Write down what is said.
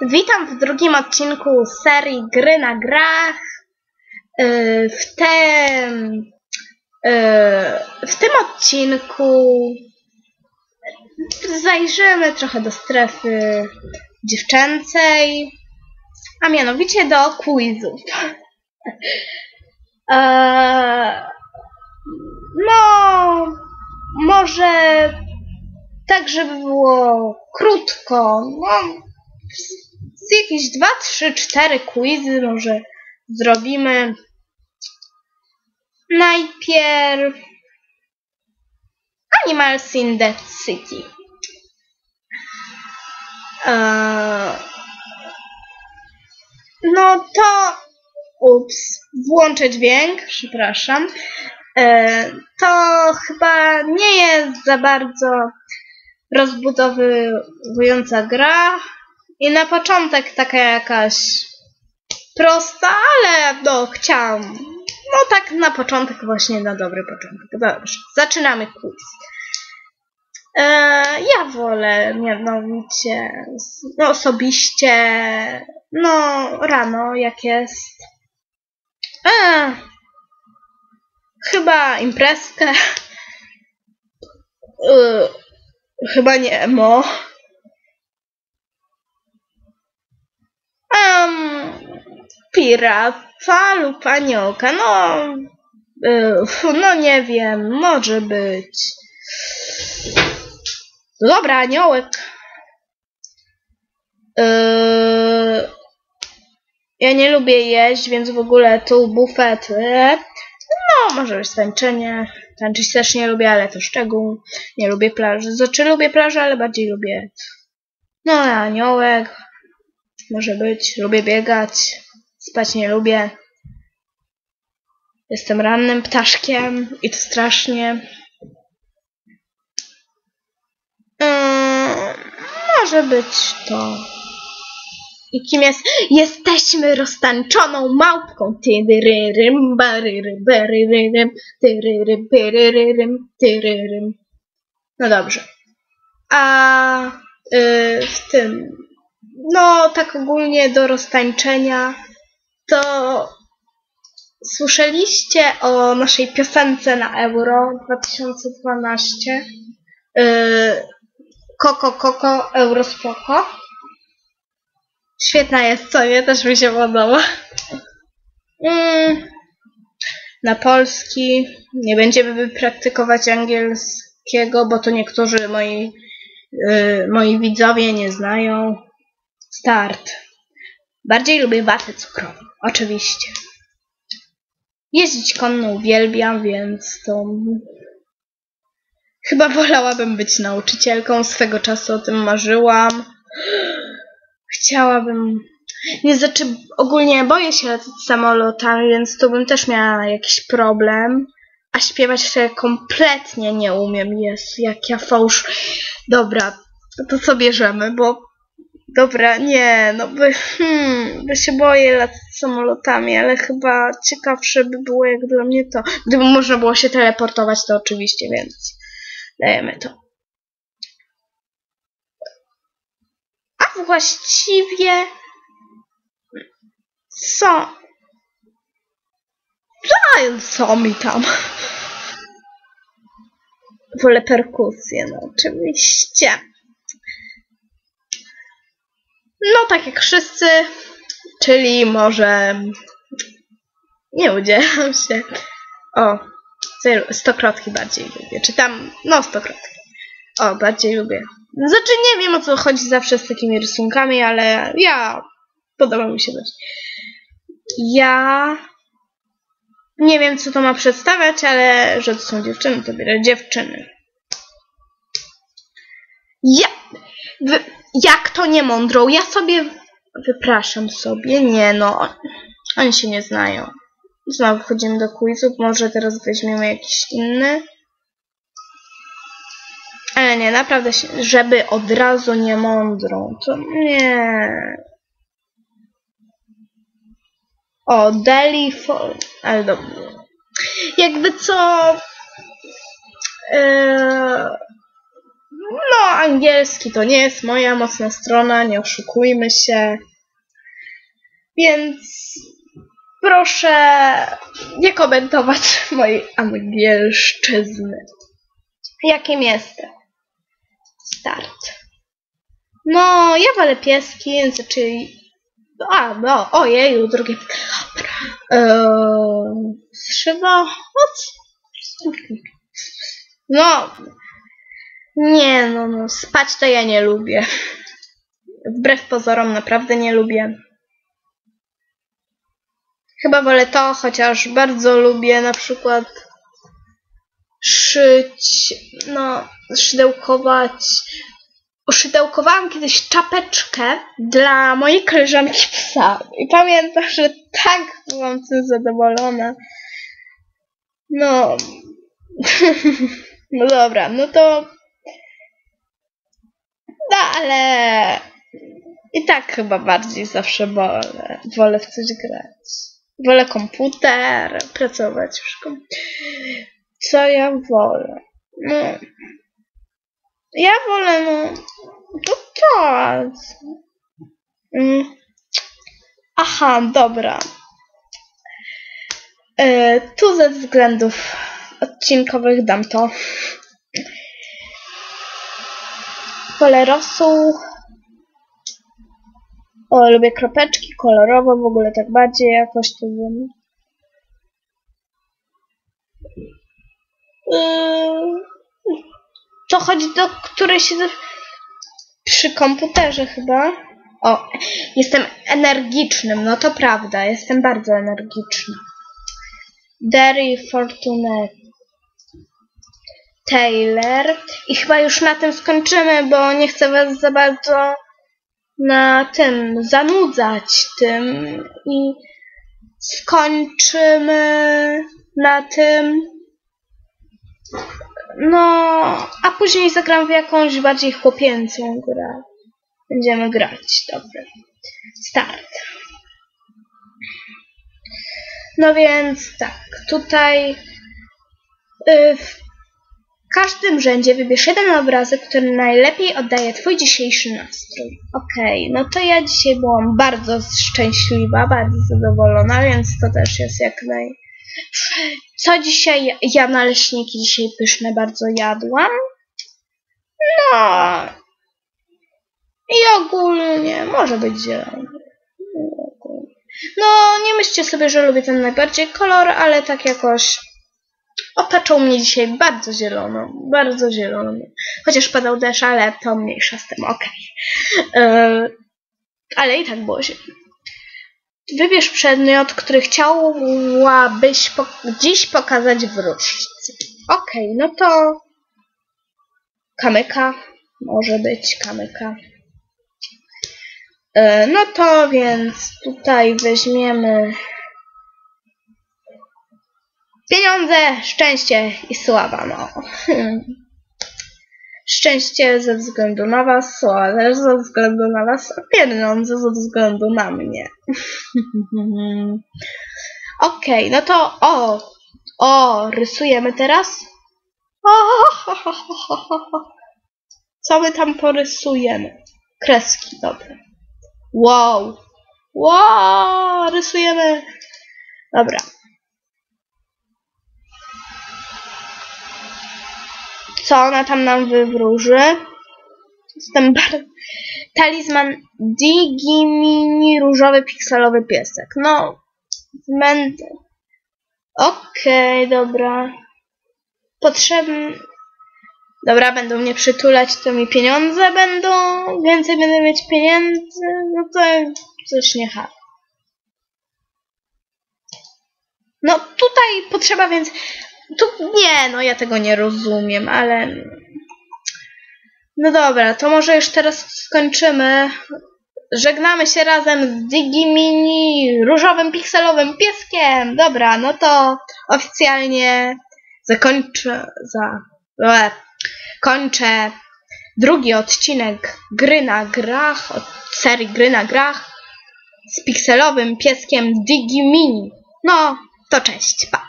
Witam w drugim odcinku serii Gry na grach. Yy, W tym, yy, w tym odcinku zajrzymy trochę do strefy dziewczęcej, a mianowicie do quizów. Eee, No, może tak, żeby było krótko. No, jakieś dwa, trzy, cztery quizy może zrobimy. Najpierw Animals in Dead City. Eee, no to ups, włączę dźwięk, przepraszam. Eee, to chyba nie jest za bardzo rozbudowująca gra i na początek taka jakaś prosta, ale no chciałam, no tak na początek właśnie na dobry początek. Dobrze, zaczynamy quiz. E, ja wolę mianowicie, no osobiście, no rano jak jest. E, chyba imprezkę. E, Chyba nie emo. Um, pirata lub aniołka. No, y, no nie wiem, może być. Dobra, aniołek. Y, ja nie lubię jeść, więc w ogóle tu bufet. No, może być tańczenie. Tańczyć też nie lubię, ale to szczegół. Nie lubię plaży. Znaczy lubię plażę, ale bardziej lubię. No, aniołek. Może być. Lubię biegać. Spać nie lubię. Jestem rannym ptaszkiem i to strasznie. Mm, może być to. I kim jest? Jesteśmy roztańczoną małpką. Tyryrym, baryrym, baryrym. No dobrze. A y, w tym, no tak ogólnie do roztańczenia, to słyszeliście o naszej piosence na Euro 2012? Y, Koko, koko, Euro spoko. Świetna jest, co nie? Też mi się podoba. Mm, na polski. Nie będziemy praktykować angielskiego, bo to niektórzy moi, y, moi widzowie nie znają. Start. Bardziej lubię watę cukrową. Oczywiście. Jeździć konno uwielbiam, więc to... Chyba wolałabym być nauczycielką. Swego czasu o tym marzyłam. Chciałabym. Nie znaczy, ogólnie boję się latać samolotami, więc tu bym też miała jakiś problem. A śpiewać ja kompletnie nie umiem. Jest jak ja fałsz. Dobra, to co bierzemy, bo. Dobra, nie, no by, hmm, by się boję latać samolotami, ale chyba ciekawsze by było jak dla mnie to. Gdyby można było się teleportować, to oczywiście, więc dajemy to. A właściwie co? Co, co mi tam? Wolę perkusję, no oczywiście. No tak jak wszyscy, czyli może nie udzielam się. O, stokrotki bardziej lubię. Czy tam, no stokrotki. O, bardziej lubię. Znaczy nie wiem o co chodzi zawsze z takimi rysunkami, ale ja podoba mi się dość. Ja nie wiem co to ma przedstawiać, ale że to są dziewczyny, to biorę dziewczyny. Ja, wy, jak to nie mądrą? Ja sobie wypraszam sobie. Nie no, oni się nie znają. Znowu wchodzimy do quizów, może teraz weźmiemy jakiś inny. Ale nie, naprawdę, się- żeby od razu nie mądrą, to nie. O, Deli for... Ale dobrze. Jakby co... Yy, angielski to nie jest moja mocna strona, nie oszukujmy się. Więc proszę nie komentować mojej angielszczyzny. Jakim jestem? Start. No, ja wolę pieski, znaczy... A, no, ojeju, drugie... Dobra. Eee, strzywa... No... Nie, no, no, spać to ja nie lubię. Wbrew pozorom naprawdę nie lubię. Chyba wolę to, chociaż bardzo lubię na przykład szyć, no, szydełkować. Oszydełkowałam kiedyś czapeczkę dla mojej koleżanki psa. I pamiętam, że tak byłam tym zadowolona. No. no dobra, no to. No ale. I tak chyba bardziej zawsze wolę, wolę w coś grać. Wolę komputer, pracować w szkole. Co ja wolę? No. Ja wolę, no. To tak. Mm. Aha, dobra. E, tu ze względów odcinkowych dam to. Wolę rosół. O, lubię kropeczki kolorowe, w ogóle tak bardziej jakoś to wiem. Yy, to chodzi do której się przy komputerze chyba. O, jestem energicznym, no to prawda, jestem bardzo energiczny. Derry Fortune Taylor. I chyba już na tym skończymy, bo nie chcę was za bardzo na tym zanudzać tym i skończymy na tym. No, a później zagram w jakąś bardziej chłopięcą grę. Będziemy grać, dobra. Start. No więc tak, tutaj yy, w każdym rzędzie wybierz jeden obrazek, który najlepiej oddaje Twój dzisiejszy nastrój. Okej, no to ja dzisiaj byłam bardzo szczęśliwa, bardzo zadowolona, więc to też jest jak naj... Co dzisiaj? Ja naleśniki dzisiaj pyszne bardzo jadłam. No. I ogólnie może być zielony. No, nie myślcie sobie, że lubię ten najbardziej kolor, ale tak jakoś otaczał mnie dzisiaj bardzo zielono. Bardzo zielono. Chociaż padał deszcz, ale to mniejsza z tym, okej. Yy, ale i tak było się. Wybierz przedmiot, który chciałabyś po dziś pokazać w różdżce. Okej, no to kamyka. Może być kamyka. Yy, no to więc tutaj weźmiemy pieniądze, szczęście i sława, no. Szczęście ze względu na was, sława też ze względu na was, a pieniądze ze względu na mnie. Okej, okay, no to o, o, rysujemy teraz. Co my tam porysujemy? Kreski, dobre. Wow. Wow, rysujemy. Dobra. Co ona tam nam wywróży. Jestem bardzo... Talizman Digi Mini różowy pikselowy piesek. No, będę... Okej, okay, dobra. Potrzebny... Dobra, będą mnie przytulać, to mi pieniądze będą. Więcej będę mieć pieniędzy. No to coś nie ha. No tutaj potrzeba więc tu nie, no ja tego nie rozumiem, ale... No dobra, to może już teraz skończymy. Żegnamy się razem z Digimini, różowym pikselowym pieskiem. Dobra, no to oficjalnie zakończę za... E, kończę drugi odcinek gry na grach, od serii gry na grach z pikselowym pieskiem Digimini. No, to cześć, pa.